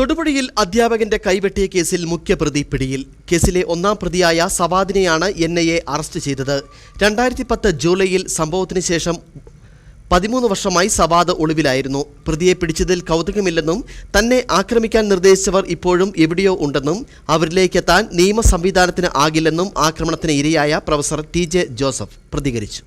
തൊടുപുഴയിൽ അധ്യാപകന്റെ കൈവെട്ടിയ കേസിൽ മുഖ്യപ്രതി പിടിയിൽ. കേസിലെ ഒന്നാം പ്രതിയായ സവാദിനെയാണ് എൻ ഐ എ അറസ്റ്റ് ചെയ്തത്. രണ്ടായിരത്തി പത്ത് ജൂലൈയിൽ സംഭവത്തിന് ശേഷം പതിമൂന്ന് വർഷമായി സവാദ് ഒളിവിലായിരുന്നു. പ്രതിയെ പിടിച്ചതിൽ കൗതുകമില്ലെന്നും തന്നെ ആക്രമിക്കാൻ നിർദ്ദേശിച്ചവർ ഇപ്പോഴും എവിടെയോ ഉണ്ടെന്നും അവരിലേക്കെത്താൻ നിയമ സംവിധാനത്തിന് ആകില്ലെന്നും ആക്രമണത്തിന് ഇരയായ പ്രൊഫസർ ടി ജെ ജോസഫ് പ്രതികരിച്ചു.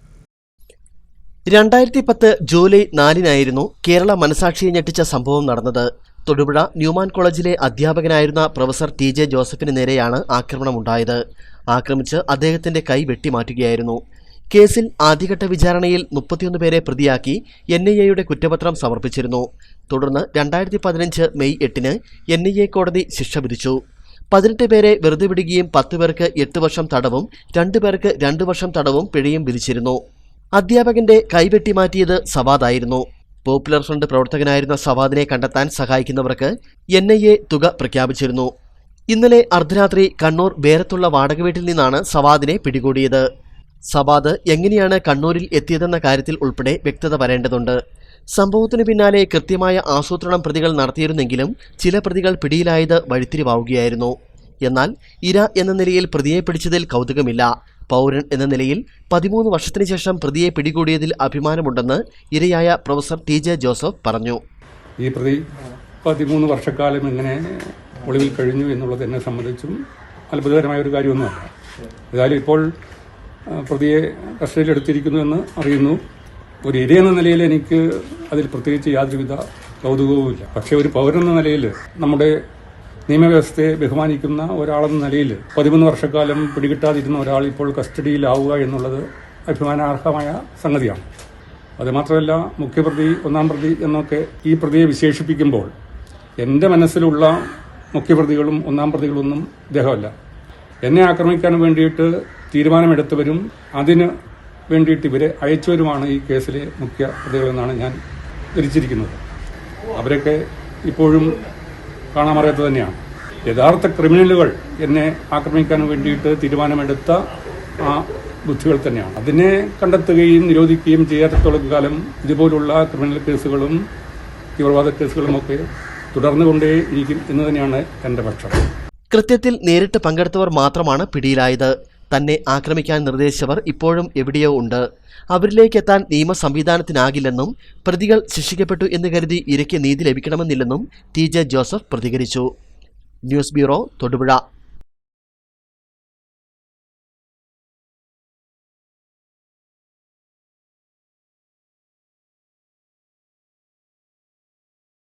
രണ്ടായിരത്തി പത്ത് ജൂലൈ നാലിനായിരുന്നു കേരള മനസാക്ഷിയെ ഞെട്ടിച്ച സംഭവം നടന്നത്. തൊടുപുഴ ന്യൂമാൻ കോളേജിലെ അധ്യാപകനായിരുന്ന പ്രൊഫസർ ടി ജെ ജോസഫിന് നേരെയാണ് ആക്രമണമുണ്ടായത്. ആക്രമിച്ച് അദ്ദേഹത്തിന്റെ കൈ വെട്ടിമാറ്റുകയായിരുന്നു. കേസിൽ ആദ്യഘട്ട വിചാരണയിൽ മുപ്പത്തിയൊന്ന് പേരെ പ്രതിയാക്കി എൻ ഐ എയുടെ കുറ്റപത്രം സമർപ്പിച്ചിരുന്നു. തുടർന്ന് രണ്ടായിരത്തി പതിനഞ്ച് മെയ് എട്ടിന് എൻ ഐ എ കോടതി ശിക്ഷ വിധിച്ചു. പതിനെട്ട് പേരെ വെറുതെ വിടുകയും പത്ത് പേർക്ക് എട്ട് വർഷം തടവും രണ്ടു പേർക്ക് രണ്ടു വർഷം തടവും പിഴയും വിധിച്ചിരുന്നു. അധ്യാപകന്റെ കൈവെട്ടിമാറ്റിയത് സവാദായിരുന്നു. പോപ്പുലർ ഫ്രണ്ട് പ്രവർത്തകനായിരുന്ന സവാദിനെ കണ്ടെത്താൻ സഹായിക്കുന്നവർക്ക് എൻ ഐ എ തുക പ്രഖ്യാപിച്ചിരുന്നു. ഇന്നലെ അർദ്ധരാത്രി കണ്ണൂർ വേരത്തുള്ള വാടക വീട്ടിൽ നിന്നാണ് സവാദിനെ പിടികൂടിയത്. സവാദ് എങ്ങനെയാണ് കണ്ണൂരിൽ എത്തിയതെന്ന കാര്യത്തിൽ ഉൾപ്പെടെ വ്യക്തത വരേണ്ടതുണ്ട്. സംഭവത്തിന് പിന്നാലെ കൃത്യമായ ആസൂത്രണം പ്രതികൾ നടത്തിയിരുന്നെങ്കിലും ചില പ്രതികൾ പിടിയിലായത് വഴിത്തിരിവാവുകയായിരുന്നു. എന്നാൽ ഇര എന്ന നിലയിൽ പ്രതിയെ പിടിച്ചതിൽ കൗതുകമില്ല. പൗരൻ എന്ന നിലയിൽ പതിമൂന്ന് വർഷത്തിനു ശേഷം പ്രതിയെ പിടികൂടിയതിൽ അഭിമാനമുണ്ടെന്ന് ഇരയായ പ്രൊഫസർ ടി ജെ ജോസഫ് പറഞ്ഞു. ഈ പ്രതി പതിമൂന്ന് വർഷക്കാലം ഇങ്ങനെ ഒളിവിൽ കഴിഞ്ഞു എന്നുള്ളത് എന്നെ സംബന്ധിച്ചും അത്ഭുതകരമായ ഒരു കാര്യമൊന്നുമല്ല ഏതായാലും ഇപ്പോൾ പ്രതിയെ കസ്റ്റഡിയിലെടുത്തിരിക്കുന്നു എന്ന് അറിയുന്നു. ഒരു ഇര എന്ന നിലയിൽ എനിക്ക് അതിൽ പ്രത്യേകിച്ച് യാതൊരുവിധ കൗതുകവുമില്ല. പക്ഷേ ഒരു പൗരൻ എന്ന നിലയിൽ നമ്മുടെ നിയമവ്യവസ്ഥയെ ബഹുമാനിക്കുന്ന ഒരാളെന്ന നിലയിൽ പതിമൂന്ന് വർഷക്കാലം പിടികിട്ടാതിരുന്ന ഒരാൾ ഇപ്പോൾ കസ്റ്റഡിയിലാവുക എന്നുള്ളത് അഭിമാനാർഹമായ സംഗതിയാണ്. അതുമാത്രമല്ല മുഖ്യപ്രതി ഒന്നാം പ്രതി എന്നൊക്കെ ഈ പ്രതിയെ വിശേഷിപ്പിക്കുമ്പോൾ എന്റെ മനസ്സിലുള്ള മുഖ്യപ്രതികളും ഒന്നാം പ്രതികളൊന്നും ഇദ്ദേഹമല്ല. എന്നെ ആക്രമിക്കാൻ വേണ്ടിയിട്ട് തീരുമാനമെടുത്തവരും അതിന് വേണ്ടിയിട്ട് ഇവരെ അയച്ചവരുമാണ് ഈ കേസിലെ മുഖ്യ പ്രതികളെന്നാണ് ഞാൻ ധരിച്ചിരിക്കുന്നത്. അവരൊക്കെ ഇപ്പോഴും കാണാമറിയാത്തത് തന്നെയാണ്. യഥാർത്ഥ ക്രിമിനലുകൾ എന്നെ ആക്രമിക്കാൻ വേണ്ടിയിട്ട് തീരുമാനമെടുത്ത ആ ബുദ്ധികൾ തന്നെയാണ്. അതിനെ കണ്ടെത്തുകയും നിരോധിക്കുകയും ചെയ്യാത്തത്തോളം കാലം ഇതുപോലുള്ള ക്രിമിനൽ കേസുകളും തീവ്രവാദ കേസുകളുമൊക്കെ തുടർന്നുകൊണ്ടേ ഇരിക്കും എന്ന് തന്നെയാണ് എന്റെ പക്ഷം. കൃത്യത്തിൽ നേരിട്ട് പങ്കെടുത്തവർ മാത്രമാണ് പിടിയിലായത്. തന്നെ ആക്രമിക്കാൻ നിർദ്ദേശിച്ചവർ ഇപ്പോഴും എവിടെയോ ഉണ്ട്. അവരിലേക്ക് എത്താൻ നിയമ സംവിധാനത്തിനാകില്ലെന്നും പ്രതികൾ ശിക്ഷിക്കപ്പെട്ടു എന്ന് കരുതി ഇരയ്ക്ക് നീതി ലഭിക്കണമെന്നില്ലെന്നും ടി ജോസഫ് പ്രതികരിച്ചു. News bureau Thodupuzha.